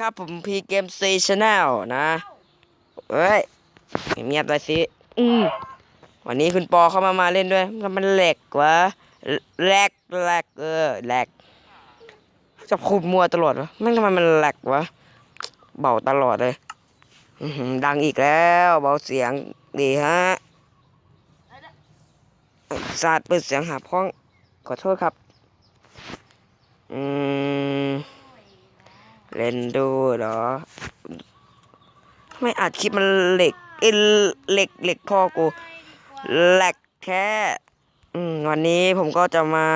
ครับผมพีเกมซีชาแนลนะเอ้ยเงียบๆเลยสิอืมวันนี้คุณปอเข้ามามาเล่นด้วยทำไมันแหลกวะแหลกแหลกเออแหลกจะพูดมัวตลอดวะแม่งทำไมมันแหลกวะเบาตลอดเลยอื้อหือดังอีกแล้วเบาเสียงดีฮะสาดเปิดเสียงหาพ้องขอโทษครับ อืม เล่นดูเหรอทำไม่อัดคลิปมันเหล็กเอยเหล็กเหล็กพ่อกูแหลกแค่อืมวันนี้ผมก็จะมา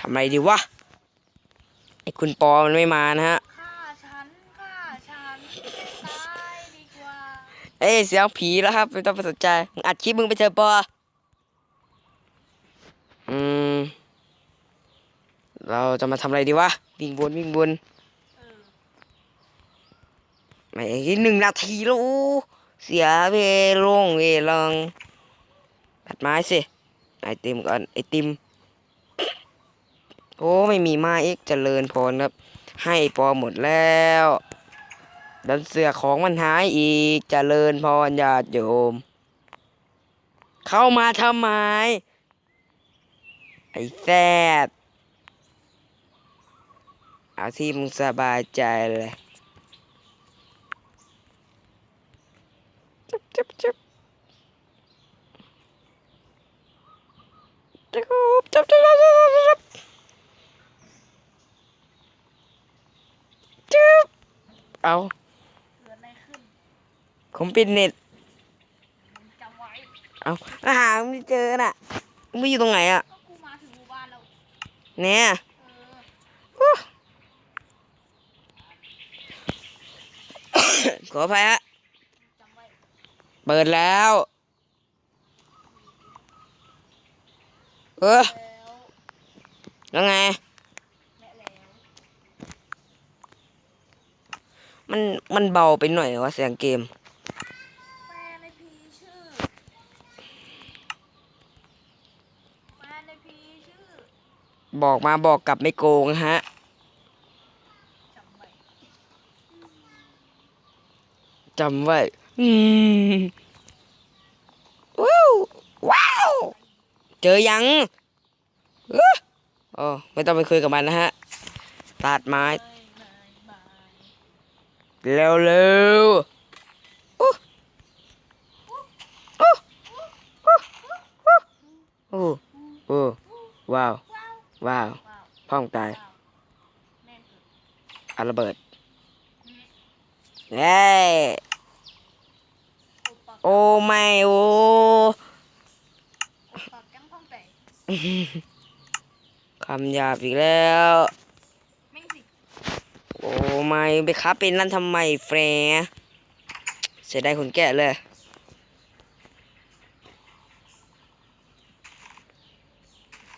ทำอะไรดีวะไอ้คุณปอมันไม่มานะฮะฆ่าฉันฆ่าฉันตายดีกว่าเอ้ยเสียงผีแล้วครับไม่ต้องไปสนใจมึงอัดคลิปมึงไปเถอะปออืมเราจะมาทำอะไรดีวะวิ่งบนวิ่งบนเออ ไม่หนึ่งนาทีแล้วอู้เสียเวลงเวลังตัดไม้สิไอติมก่อนไอติม โอ้ไม่มีไม้อีกเจริญพรครับ ให้ปอหมดแล้วดันเสือของมันหายอีกเจริญพรญาติโยม เข้ามาทำไมไอ้แซดเอาที่มึงสบายใจเลย จุ๊บจุ๊บจุ๊บจุ๊บจุ๊บจุ๊บจุ๊บจุ๊บจุ๊บจุ๊บเอาเกิดอะไรขึ้นผมปิดเน็ตจำไว้เอาอาหารไม่เจอน่ะมึงอยู่ตรงไหนอะก็กูมาถึงหมู่บ้านแล้วเนี่ยเออขออภัยฮะ เปิดแล้ว เออแล้วแล้วไงและแล้วมัน มันเบาไปหน่อยวะเสียงเกมแฟนในพีชื่อแฟนในพีชื่อบอกมาบอกกลับไม่โกงฮะจำไว้จำไว้อืมว้าวว้าวเจอยังอ้อโอ้ไม่ต้องไปคุยกับมันนะฮะตัดไม้เร็วเร็วโอ้โอ้ว้าวว้าวพ่องตายอาระเบิดอืมเฮ้ โอ้ไม่โอ้คำหยาบอีกแล้วโอ้ไม่ไปค้าเป็นนั่นทำไมแฟร์เสียดายคนแก่เลย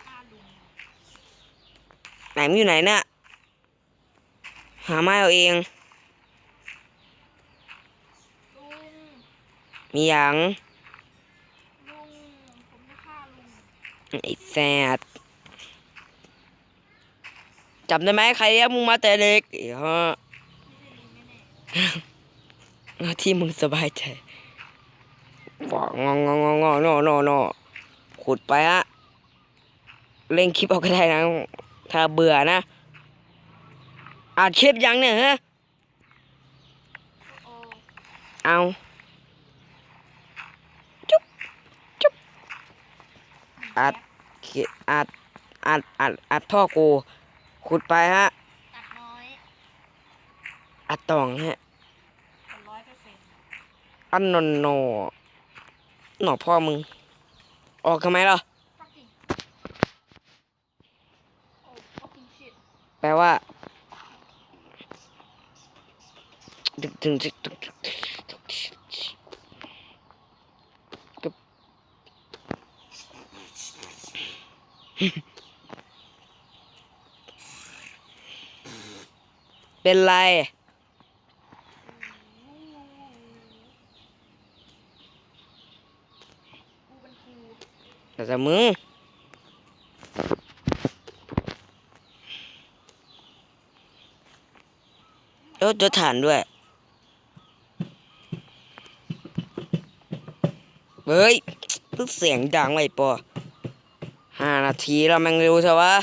ฆ่าลุงไหนมันอยู่ไหนเนี่ยหาไม้เอาเอง ลุง มีหยังลุงผมจะฆ่าลุงไอ้แซดจำได้ไหมใครเรียกมึงมาแต่เด็กอีฮะไม่ใช่ลุงแน่ที่มึงสบายใจบอกงองงองงอนอนอนอขุดไปฮะเล่นคลิปเอาก็ได้นะ ถ้าเบื่อนะอัดคลิปยังเนี่ยฮะๆโอ้เอาจุ๊บจุ๊บ อัดเขียอัดอัดอัดอัดท่อกูขุดไปฮะตัดน้อยอัดตองฮะเป็นร้อยเปอร์เซ็นต์อันนนโนหนอพ่อมึง ออกทำไมล่ะ fucking โอ้ fucking shit แปลว่าถึงถึงถึงถึงถึง เป็นไรแต่แต่มึงเออจอฐานด้วย เฮ้ยเพิ่งเสียงดังไว้ปอ ห้านาทีแล้วแม่งเร็วใช่วะ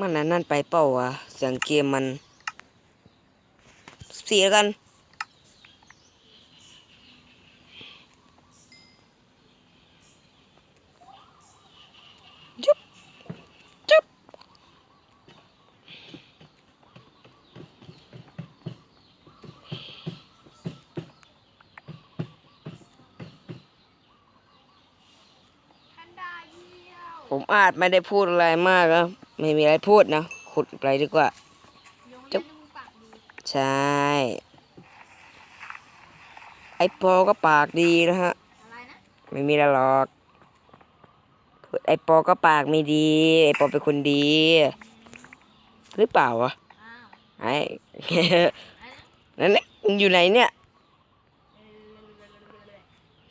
มันนั้นนั่นไปเปล่าวะเสียงเกมมัน เสียกัน จุ๊บจุ๊บ ผมอาจไม่ได้พูดอะไรมากนะไม่มีอะไรพูดนะ ขุดไปดีกว่าจุ๊บใช่ ไอปอก็ปากดีนะฮะะไนะไม่มีอะไรหรอกไอปอก็ปากไม่ดี ไอปอเป็นคนดี หรือเปล่าวะอ้าไอ้นั่นเนี่ยมึงอยู่ไหนเนี่ย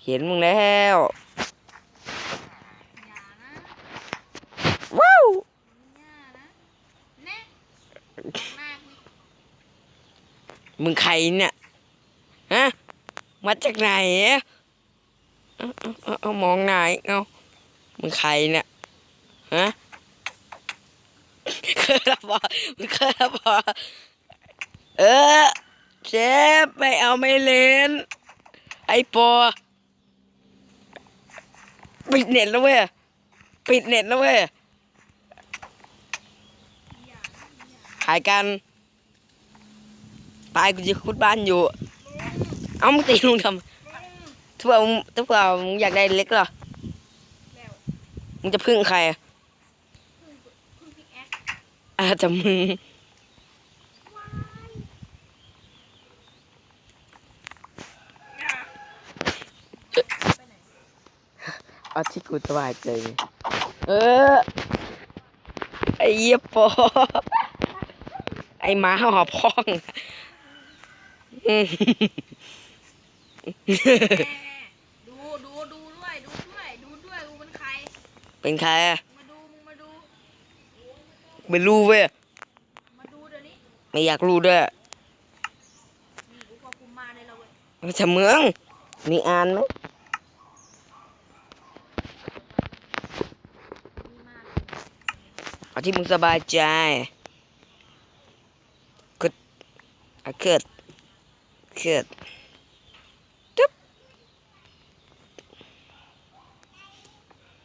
เห็นมึงแล้ว อย่านะ ว้าว อย่านะแน่มากนี่ มึงใครเนี่ยฮะมาจากไหนเอาเอาเอามองไหนเอามึงใครเนี่ยฮะเคยรับบ่มึงเคยรับบ่เออเชฟไม่เอาไม่เล่น ไอปอปิดเน็ตแล้วเว้ยปิดเน็ตแล้วเว้ยหายกัน ตายกูจะคุดบ้านอยู่ เอามึงตีลุงทำทุกว่ามึงทุกว่ามึงอยากได้เล็กเหรอแล้วมึงจะพึ่งใครอะพึ่งพึ่งพิกแอคอาจจะมึงว้ายไปไหนเอาที่กูสบายใจเลยเออ ไอ้เหี้ยปอไอ้หมาหอบพ้อง อืมแม่ดูดูดูด้วย ดูด้วย ดูด้วยกูเป็นใคร เป็นใครอะมาดูมึงมาดูไม่รู้เว้ย มาดูเดี๋ยวนี้ไม่อยากรู้ด้วยนี่กูพอคุมมาเลยเราเว้ยมันจะเมืองมีอ่านไหมนี่มากเอาที่มึงสบายใจกดอะเกิด เกิด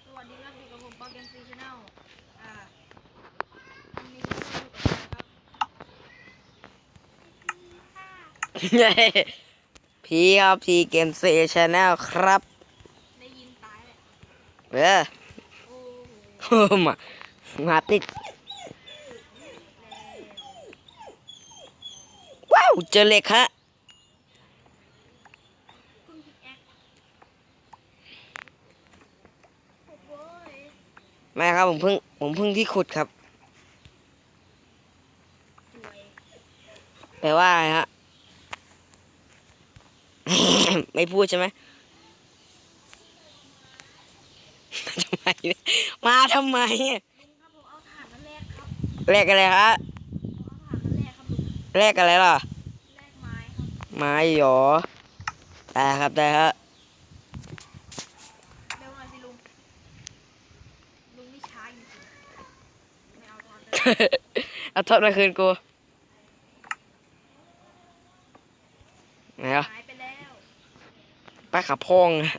สวัสดีครับอยู่กับผมปาเกมซีชาแนลอ่าวันนี้ก็อยู่กับใครครับพี่ครับพี่เกมเซชแนลครับได้ยินตายเลยเออโอ้โหมามาติดวว้าวเจอเหล็กฮะ พึ่งพิกแอคโอ้โหย ไม่ครับผมเพิ่งผมเพิ่งที่ขุดครับสวยแปลว่าอะไรฮะ ไม่พูดใช่ไหม ทำไมเนี่ยมาทำไมเนี่ยลุงครับผมเอาถ่านมาแลกครับแลกอะไรฮะผมเอาถ่านมาแลกครับลุงแลกอะไรล่ะแลกไม้ครับไม้หยอได้ครับ ได้ฮะเร็วหน่อยสิลุง ลุงนี่ช้าจริงๆไม่ เอาทอนเลยเอาโทษมาคืนกูไหนอะหายไปแล้วป้าขับพองอะ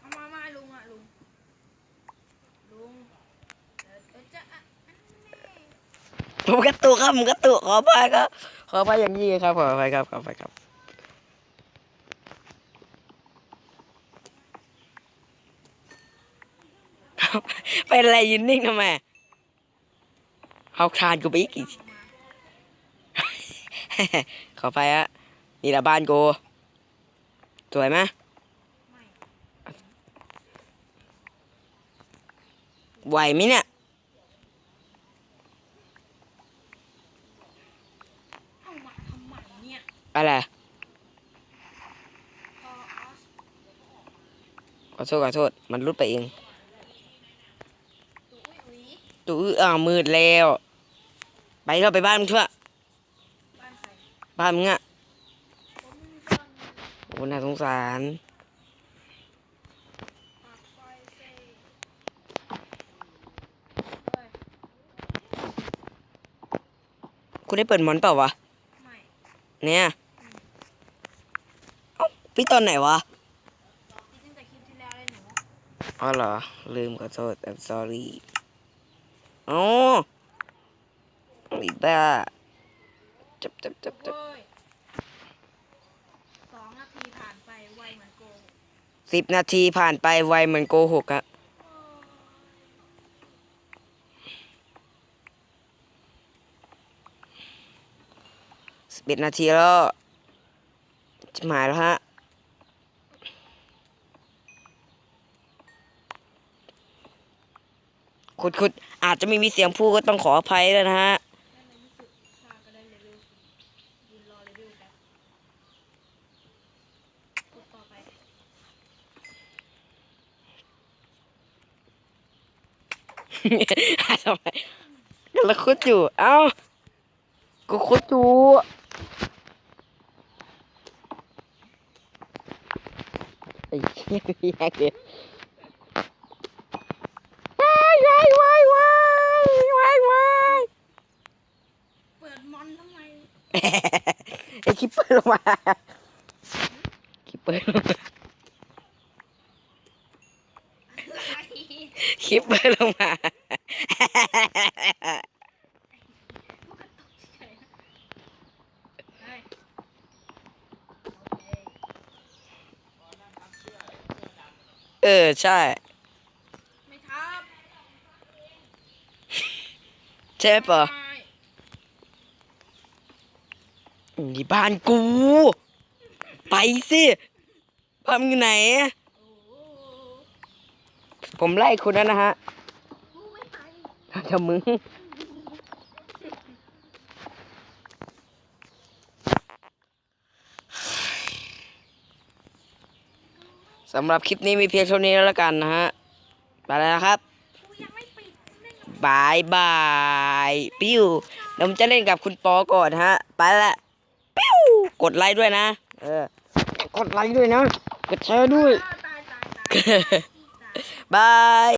เอามามาลุงอะลุงลุงเดี๋ยวเดี๋ยวจะอะอันนี้ผมกระตุกครับผมกระตุกขออภัยครับขออภัยอย่างยิ่งครับขออภัยครับขออภัยครับเป็นอะไรยืนนิ่งทำไม เอาคลานกูไปอีกกี่ขออภัยฮะนี่ละบ้านกูสวยไหมไม่ไหวไหมเนี่ยเอามาทำไมเนี่ยอะไรพอออสขอโทษขอโทษ มันรุดไปเองตุ้ยอุ๋ย ตู้อื้ออ้าวมืดแล้ว ไปเราไปบ้านมึงเถอะบ้านใครบ้านมึงอะผมไม่มีบ้านโอ้น่าสงสารปากไฟเซ่เฮ้ยคุณได้เปิดมอนเปล่าวะไม่เนี่ยเอ้าพี่ตอนไหนวะคิดตั้งแต่คลิปที่แล้วเลยหนูอ๋อเหรอ ลืมขอโทษ I'm sorry อ๋ออีบ้าจับจับจับจับสองนาทีผ่านไปไวเหมือนโกหกสิบนาทีผ่านไปไวเหมือนโกหกอะสิบเอ็ดนาทีแล้วจะหมายแล้วฮะ คุณคุณอาจจะไม่มีเสียงพูดก็ต้องขออภัยด้วยนะฮะนั่นในที่สุดข้าทำไมกำลังคุดอยู่ เอ้าก็คุดอยู่ไอ้เหี้ยไม่แยกเลยวายว้ายว้ายว้ายว้ายว้าย เปิดมอนทำไม ไอ้คิปเปอร์ลงมาคิปเปอร์ลงมาอะไรคิปเปอร์ลงมามันก็ตกเฉยๆเฮ้ยโอเคเออ ใช่ ไม่ทับใช่ไหมปอ ไม่ นี่บ้านกู ไปสิบ้ามอยู่ไหน ผมไล่คุณแล้วนะฮะกูไม่ไปทำมึง สำหรับคลิปนี้มีเพียงเท่านี้แล้วกันนะฮะ ไปแล้วนะครับบายบาย ปิ้วเดี๋ยวผมจะเล่นกับคุณปอก่อนฮะ ไปละปิ้ว กดไลค์ด้วยนะ เออ กดไลค์ด้วยนะ กดแชร์ด้วยตายตายตายตายบาย